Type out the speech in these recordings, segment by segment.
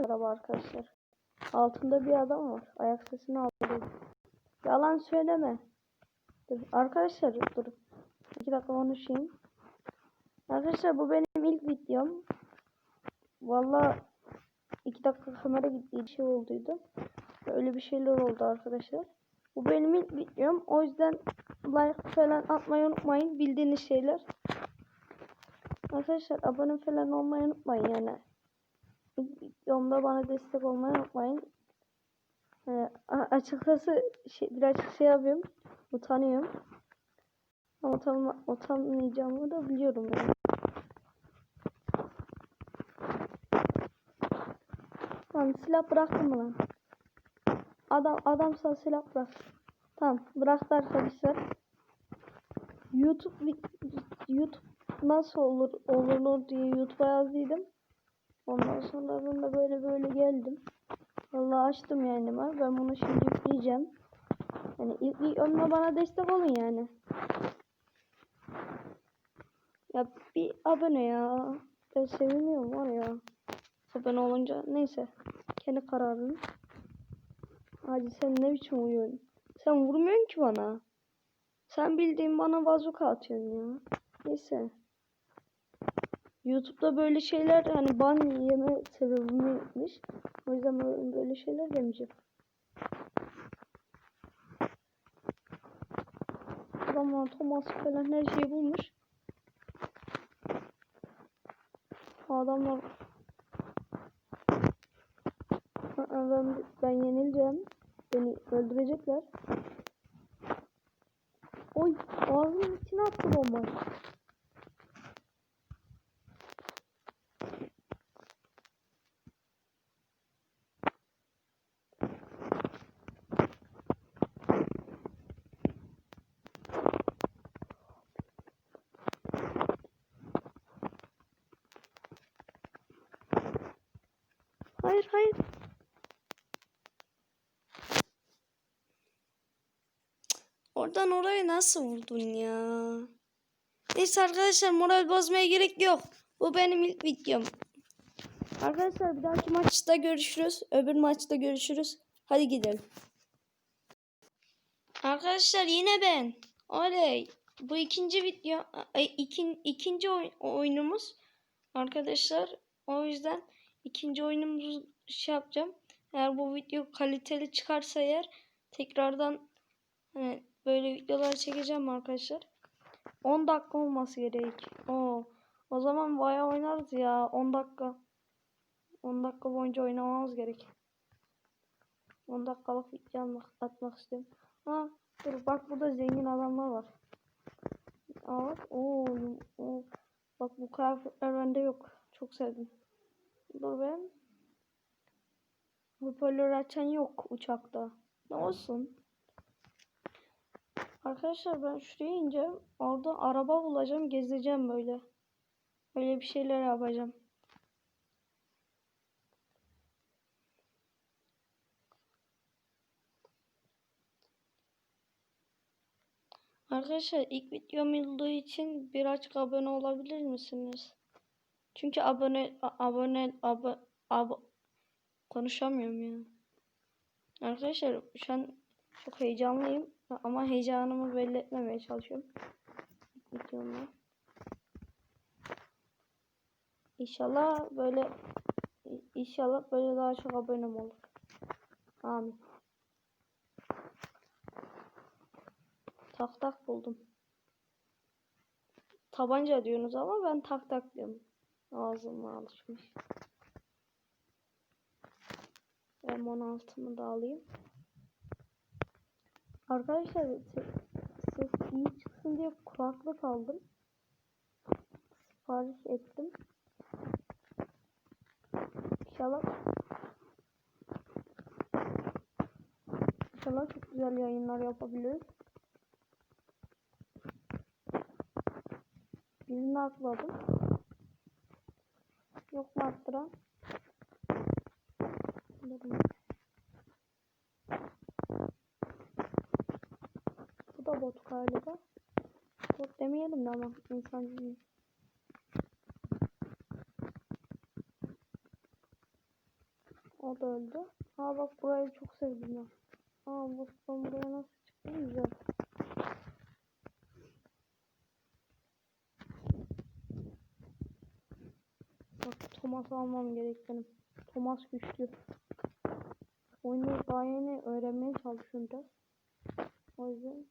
mi araba arkadaşlar? Altında bir adam var. Ayak sesini aldım. Yalan söyleme. Dur arkadaşlar dur. İki dakika konuşayım. Arkadaşlar bu benim ilk videom. Valla iki dakika kamera gittiği bir şey olduydu. Öyle bir şeyler oldu arkadaşlar. Bu benim ilk videom. O yüzden like falan atmayı unutmayın. Bildiğiniz şeyler. Arkadaşlar abone falan olmayı unutmayın yani. Videomda bana destek olmayı unutmayın. Ee, açıkçası şey, birazcık şey yapıyorum. Utanıyorum. Ama utan, utanmayacağımı da biliyorum yani. Lan silah bıraktın mı lan? Adam adam sana silah bırak. Tamam bıraktı arkadaşlar. YouTube YouTube nasıl olur olurlar diye YouTube'a yazdıydım. Ondan sonra ben de böyle böyle geldim. Vallahi açtım yani ben. Bunu şimdi yükleyeceğim. Yani ilk bana destek olun yani. Ya bir abone ya. Ben seviniyorum var ya. Abone olunca neyse. Kendi kararın. Hadi sen ne biçim uyuyorsun? Sen vurmuyorsun ki bana. Sen bildiğin bana bazuka atıyorsun ya. Neyse. YouTube'da böyle şeyler hani ban yeme sebebimmiş. O yüzden böyle, şeyler demeyeceğim. Adamlar Thomas falan her şeyi bulmuş. Adamlar ben, ben yenileceğim. Beni öldürecekler. Oy ağzımın içine attı bomba. Hayır hayır. Oradan oraya nasıl vurdun ya? Neyse arkadaşlar moral bozmaya gerek yok. Bu benim ilk videom. Arkadaşlar bir dahaki maçta görüşürüz. Öbür maçta görüşürüz. Hadi gidelim. Arkadaşlar yine ben. Oley. Bu ikinci video, ay, ikin, ikinci oy- oyunumuz. Arkadaşlar o yüzden ikinci oyunumuzu şey yapacağım. Eğer bu video kaliteli çıkarsa eğer tekrardan hani böyle videolar çekeceğim arkadaşlar. 10 dakika olması gerek. Oo. O zaman bayağı oynarız ya. 10 dakika. 10 dakika boyunca oynamamız gerek. 10 dakikalık video almak, atmak istiyorum. Ha, dur bak burada zengin adamlar var. Aa bak. Oo. Bak bu kıyafetler bende yok. Çok sevdim. Dur ben. Hoparlör açan yok uçakta. Ne olsun. Arkadaşlar ben şuraya ineceğim. Orada araba bulacağım. Gezeceğim böyle. Öyle bir şeyler yapacağım. Arkadaşlar ilk videom olduğu için birazcık abone olabilir misiniz? Çünkü abone abone abo, abo konuşamıyorum ya. Arkadaşlar şu an çok heyecanlıyım ama heyecanımı belli etmemeye çalışıyorum. Videomda. İnşallah böyle inşallah böyle daha çok abonem olur. Amin. Tak tak buldum. Tabanca diyorsunuz ama ben tak tak diyorum. Ağzıma alışmış. Ben 16'mı da alayım. Arkadaşlar ses, iyi çıksın diye kulaklık aldım. Sipariş ettim. İnşallah İnşallah çok güzel yayınlar yapabiliriz. Birini atladım. Yok mu arttıran? Bu da bot galiba. Bot demeyelim de ama insan değil. O da öldü. Aa bak burayı çok sevdim ben. Aa bu buraya nasıl çıktım güzel. Bak Thomas almam gerek benim. Thomas güçlü. Oyunu daha yeni öğrenmeye çalışıyorum biraz. O yüzden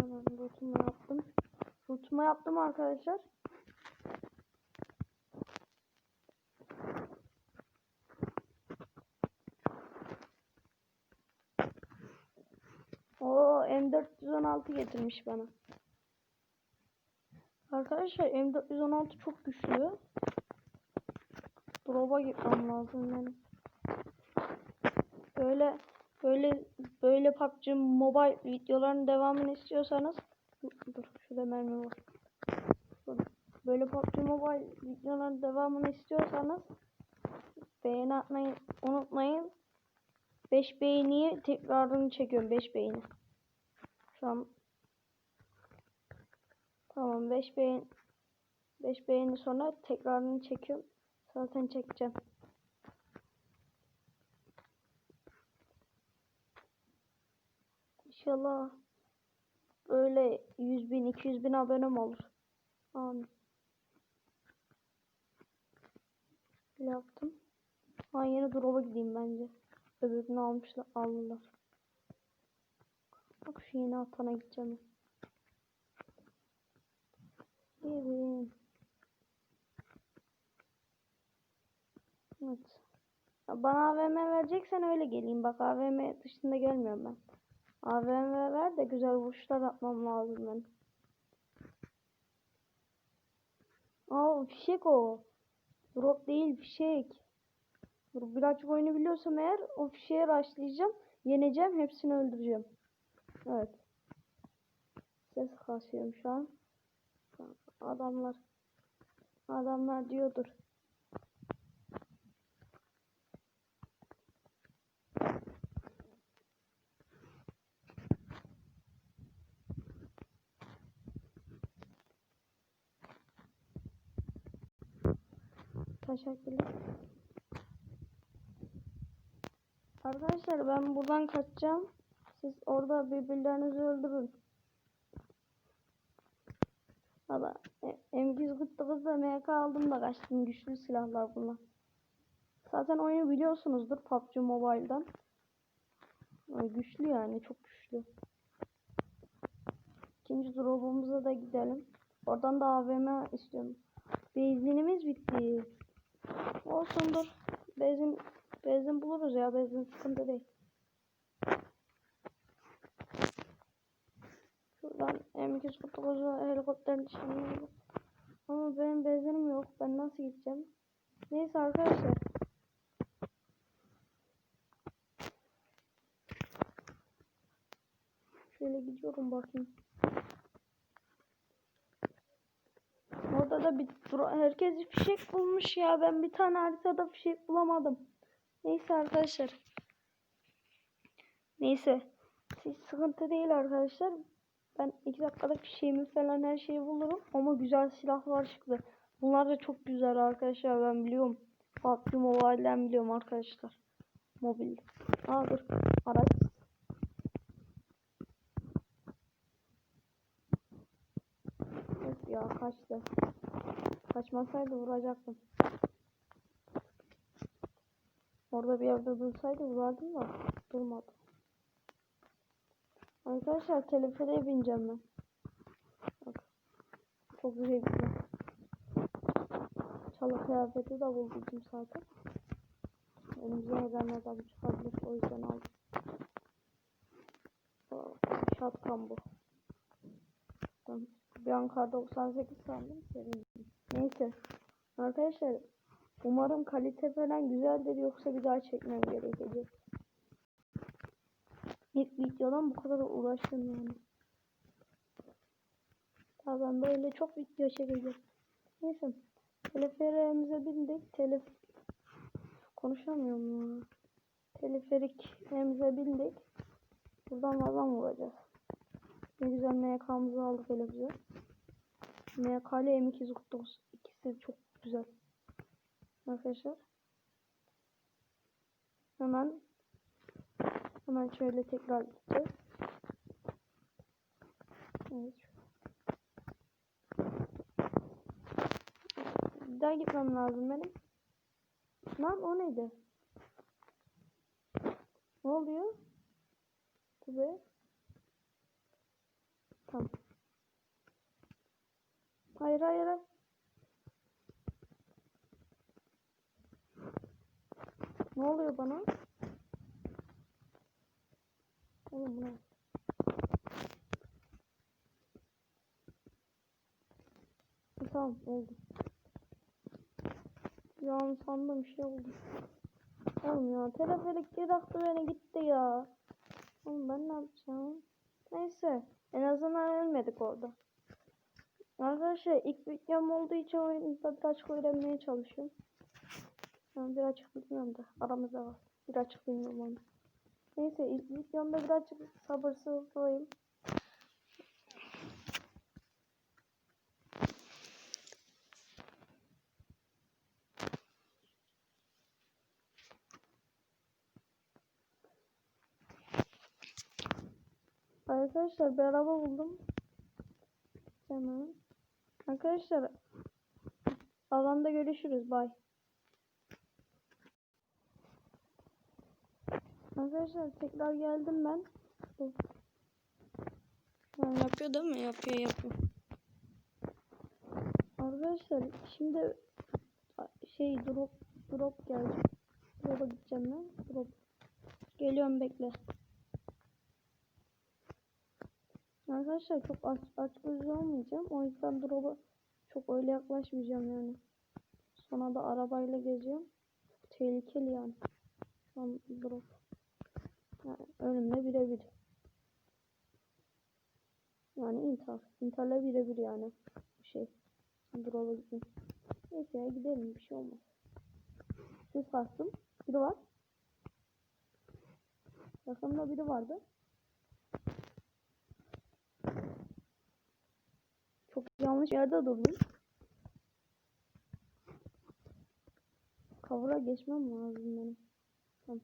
Hemen rotumu yaptım. Rotumu yaptım arkadaşlar. O M416 getirmiş bana. Arkadaşlar M416 çok güçlü. Drop'a gitmem lazım benim. Böyle böyle böyle PUBG Mobile videoların devamını istiyorsanız dur şurada mermi var. Böyle PUBG Mobile videoların devamını istiyorsanız beğeni atmayı unutmayın. 5 beğeniyi tekrarını çekiyorum 5 beğeni. Şu an Tamam 5 beğen 5 beğeni sonra tekrarını çekiyorum. Zaten çekeceğim. İnşallah böyle 100 bin 200 bin abonem olur. Amin. Böyle yaptım. Ha yeni drop'a gideyim bence. Öbürünü almışlar aldılar. Bak şu yeni atana gideceğim. Evet. Evet. Bana AVM vereceksen öyle geleyim. Bak AVM dışında gelmiyorum ben. AVM ver de güzel vuruşlar atmam lazım ben. Aa fişek o. Drop değil fişek. Dur birazcık oyunu biliyorsam eğer o fişeğe rushlayacağım. Yeneceğim. Hepsini öldüreceğim. Evet. Ses kasıyorum şu an. Adamlar. Adamlar diyordur. Teşekkürler. Arkadaşlar ben buradan kaçacağım. Siz orada birbirlerinizi öldürün. Valla M249'da MK aldım da kaçtım. Güçlü silahlar bunlar. Zaten oyunu biliyorsunuzdur PUBG Mobile'dan. Ay, güçlü yani çok güçlü. İkinci drop'umuza da gidelim. Oradan da AVM istiyorum. Benzinimiz bitti. Olsun dur. Benzin, benzin buluruz ya. Benzin sıkıntı değil. Şuradan M249'u helikopterin dışına Ama benim benzinim yok. Ben nasıl gideceğim? Neyse arkadaşlar. Şöyle gidiyorum bakayım. Orada da bir herkes fişek bulmuş ya. Ben bir tane haritada fişek bulamadım. Neyse arkadaşlar. Neyse. Siz sıkıntı değil arkadaşlar. Ben iki dakikada fişeğimi falan her şeyi bulurum. Ama güzel silahlar çıktı. Bunlar da çok güzel arkadaşlar. Ben biliyorum. PUBG Mobile'den biliyorum arkadaşlar. Mobil. Aa dur. Araç. Of ya kaçtı. Kaçmasaydı vuracaktım. Orada bir yerde dursaydı vurardım da durmadı. Arkadaşlar teleferiye bineceğim ben. Bak. Çok gidiyor. Çalı kıyafeti de buldum zaten. Önümüze an adam çıkabilir. O yüzden aldım. Şatkan bu. Bir Ankara 98 sandım. Sevindim. Neyse. Arkadaşlar umarım kalite falan güzeldir yoksa bir daha çekmem gerekecek bir videodan bu kadar uğraştım yani. Daha ben böyle çok video çekeceğim. Neyse. Teleferimize bindik. Telef konuşamıyorum ya. Teleferikimize bindik. Buradan vazan vuracağız. Ne güzel MK'mızı aldık hele güzel. MK ile M249 ikisi çok güzel. Arkadaşlar. Hemen hemen şöyle tekrar gideceğiz. Evet. Daha gitmem lazım benim. Lan o neydi? Ne oluyor? Tabii. Tamam. Hayır hayır hayır. Ne oluyor bana? Oğlum bu ne? E, Tamam oldu. Ya sandım şey oldu. Oğlum ya teleferik bıraktı beni gitti ya. Oğlum ben ne yapacağım? Neyse en azından ölmedik orada. Arkadaşlar ilk videom olduğu için oyunda birazcık öğrenmeye çalışıyorum. Ben birazcık bilmiyorum da aramızda var. Birazcık bilmiyorum onu. Neyse ilk videomda birazcık sabırsızlayayım. Arkadaşlar bir araba buldum. Hemen. Arkadaşlar alanda görüşürüz. Bay. Arkadaşlar tekrar geldim ben. Yani yapıyor değil mi? Yapıyor yapıyor. Arkadaşlar şimdi şey drop drop geldi. Drop'a gideceğim ben. Drop. Geliyorum bekle. Arkadaşlar çok aç, aç gözlü olmayacağım. O yüzden drop'a çok öyle yaklaşmayacağım yani. Sonra da arabayla geziyorum. Tehlikeli yani. Şu an drop. Yani önümde birebir. Yani intihar. İntiharla birebir yani. Bir şey. Drop'a gitmek. Neyse ya gidelim bir şey olmaz. Ses bastım. Biri var. Yakında biri vardı. Çok yanlış yerde durdum. Kavura geçmem lazım benim. Tamam.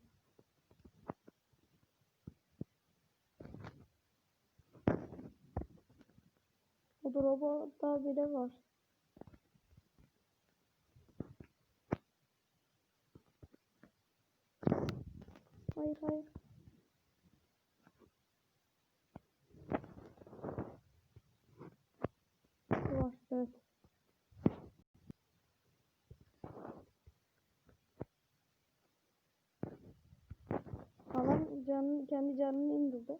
O drop'a biri var. Hayır hayır. Var evet. Alan canını, kendi canını indirdi.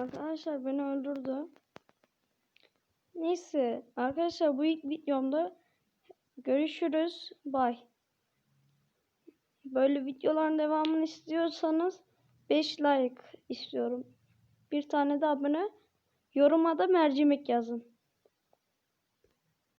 Arkadaşlar beni öldürdü. Neyse arkadaşlar bu ilk videomda görüşürüz. Bye. Böyle videoların devamını istiyorsanız 5 like istiyorum. Bir tane de abone. Yoruma da mercimek yazın.